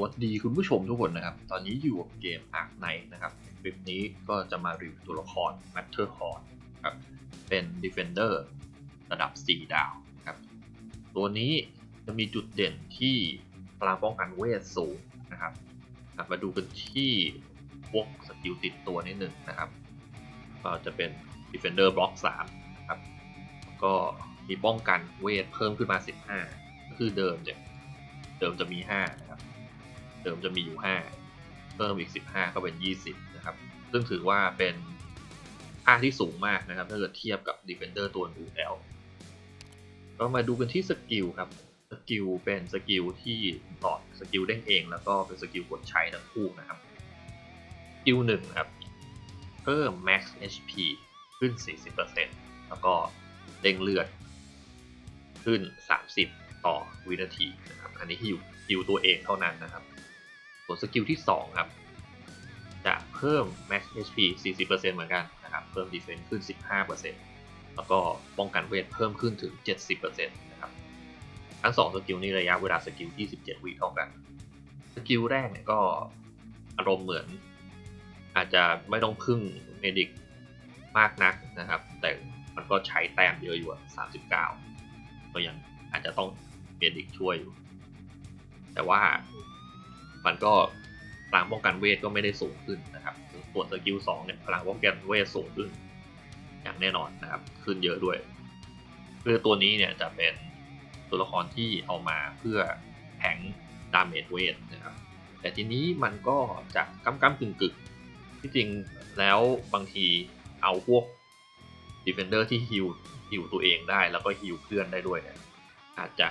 วัสดีคุณผู้ชมทุกคนนะครับ ตอนนี้อยู่กับเกม Ark Knight นะครับคลิปนี้ก็จะมารีวิวตัวละคร Matter Horn ครับเป็น Defender ระดับ 4 ดาวครับ ตัวนี้จะมีจุดเด่นที่พลังป้องกันเวทสูงนะครับมาดูกันที่พวกสกิลติดตัวนิดหนึ่งนะครับ ก็จะเป็น Defender Block 3นะครับ ก็มีป้องกันเวทเพิ่มขึ้นมา 15 ก็คือเดิมเนี่ยเดิมจะมี 5 นะครับ เดิมจะมีอยู่ 5 เพิ่มอีก 15 ก็เป็น 20 นะครับ ซึ่งถือว่าเป็นค่าที่สูงมากนะครับ ถ้าเกิดเทียบกับ Defender ตัวอื่นแล้วก็มาดูกันที่สกิลครับ สกิลเป็นสกิลที่หลอดสกิลเด้งเอง แล้วก็เป็นสกิลกดใช้ทั้งคู่นะครับ สกิลหนึ่งครับ เพิ่ม max HP ขึ้น 40%แล้วก็เด้งเลือดขึ้น 30 ต่อวินาทีนะครับ อันนี้ฮิวฮิวตัวเองเท่านั้นนะครับ วนสกิลที่ 2 ครับ จะเพิ่ม max HP 40%เหมือนกันนะครับ เพิ่ม defense ขึ้น 15%แล้วก็ป้องกันเวทเพิ่มขึ้นถึง 70%นะครับ ทั้ง 2 สกิลนี้ระยะเวลาสกิล 27 วิเท่ากัน สกิลแรกเนี่ยก็อารมณ์เหมือน อาจจะไม่ต้องพึ่งเมดิกมากนักนะครับ แต่มันก็ใช้แต้มเยอะอยู่39 ก็ยังอาจจะต้องเมดิกช่วยอยู่ แต่ว่า มันก็พลังป้องกันเวทก็ไม่ได้สูงขึ้นนะครับส่วนสกิลสองเนี่ยพลังป้องกันเวทสูงขึ้น อย่างแน่นอนนะครับ ขึ้นเยอะด้วยคือตัวนี้เนี่ยจะเป็นตัวละครที่เอามาเพื่อแทงดาเมจเวทนะครับ แต่ทีนี้มันก็จะก้ำก้ำกึ่งกึ่งที่จริงแล้วบางทีเอาพวก Defender ที่ฮิวฮิวตัวเองได้แล้วก็ฮิวเพื่อนได้ด้วยเนี่ยอาจจะ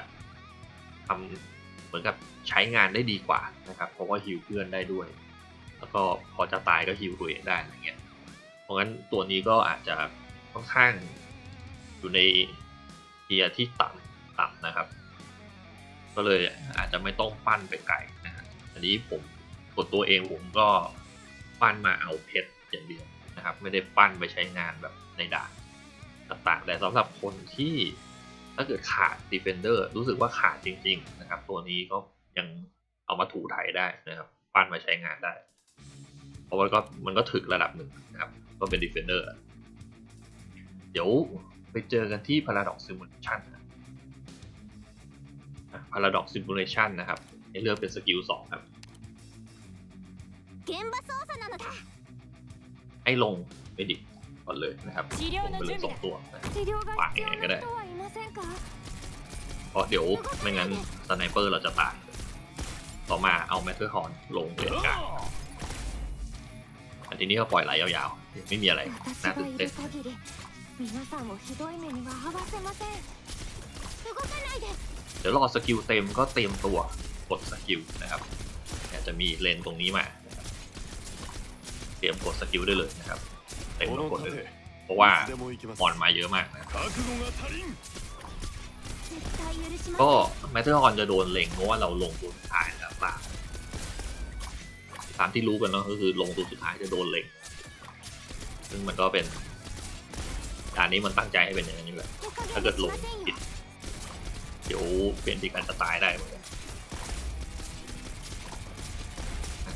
ทำ เหมือนกับใช้งานได้ดีกว่านะครับ เพราะว่าฮิวเพื่อนได้ด้วย แล้วก็พอจะตายก็ฮิวตัวเองได้อะไรเงี้ย เพราะงั้นตัวนี้ก็อาจจะค่อนข้างอยู่ในเทียร์ที่ต่ำต่ำนะครับ ก็เลยอาจจะไม่ต้องปั้นไปไกลนะครับอันนี้ผมกดตัวเองผมก็ปั้นมาเอาเพชรอย่างเดียวนะครับ ไม่ได้ปั้นไปใช้งานแบบในด่านต่างๆ แต่สำหรับคนที่ ถ้าเกิดขาดดีเฟนเดอร์รู้สึกว่าขาดจริง ๆ นะครับ ตัวนี้ก็ยังเอามาถูถ่ายได้นะครับ ปั้นมาใช้งานได้ เพราะว่าก็มันก็ถึกระดับหนึ่งนะครับ ก็เป็นดีเฟนเดอร์เดี๋ยวไปเจอกันที่พาราดอกซิมูเลชันน Paradox Simulation นะครับให้เลือกเป็นสกิลสองครับให้ลงไปดิก่อนเลยนะครับลงไปเลยสองตัวนะากเองก็ได้ เพราะเดี๋ยวไม่งั้นสไนเปอร์เราจะตายต่อมาเอาแมทเทอร์ฮอนลงเลนกลางอันทีนี้ก็ปล่อยไหลยาวๆ ไม่มีอะไรน่าตื่นเต้นเดี๋ยวรอสกิลเต็มก็เต็มตัวกดสกิลนะครับจะมีเลนตรงนี้มาเตรียมกดสกิลได้เลยนะครับเต็มกดเลยเพราะว่าอ่อนมาเยอะมากนะ ก็แมทเทอร์ฮอนจะโดนเล็งเพราะว่าเราลงตัวสุดท้ายแล้วตามตามที่รู้กันเนาะก็คือลงตัวสุดท้ายจะโดนเล็งซึ่งมันก็เป็นด่านนี้มันตั้งใจให้เป็นอย่างนี้แหละถ้าเกิดลงผิดเดี๋ยวเป็นดีการจะตายได้เหมื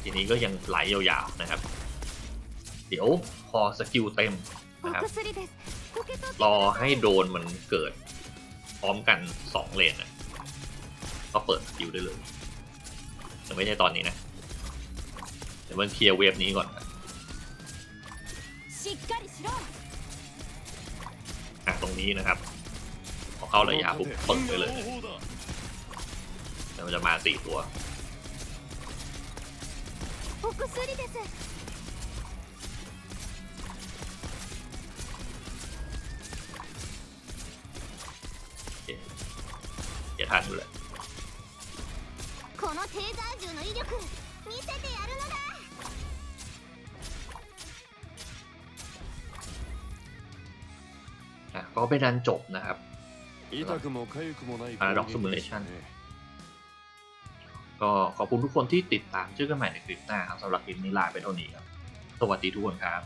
ทีนี้ก็ยังไหลยาวๆนะครับ เดี๋ยวพอสกิลเต็มนะครับรอให้โดนมันเกิด ร้อมกันสองเลนอะก็เปิดสกิลได้เลยแต่ไม่ใช่ตอนนี้นะเดี๋ยวมันเคลียร์เวฟนี้ก่อนอะตรงนี้นะครับพอเข้าระยะปุ๊บเปิดไปเลยแล้วมันจะมาสี่ตัว 見せてやるのだ อ่ะก็เป็นดันจบนะครับ 痛くも痒くもない Paradox 攻撃でした Simulation ね ก็ขอบคุณทุกคนที่ติดตามเจอกันใหม่ในคลิปหน้าครับสำหรับคลิปนี้ลาไปเท่านี้ครับ สวัสดีทุกคนครับ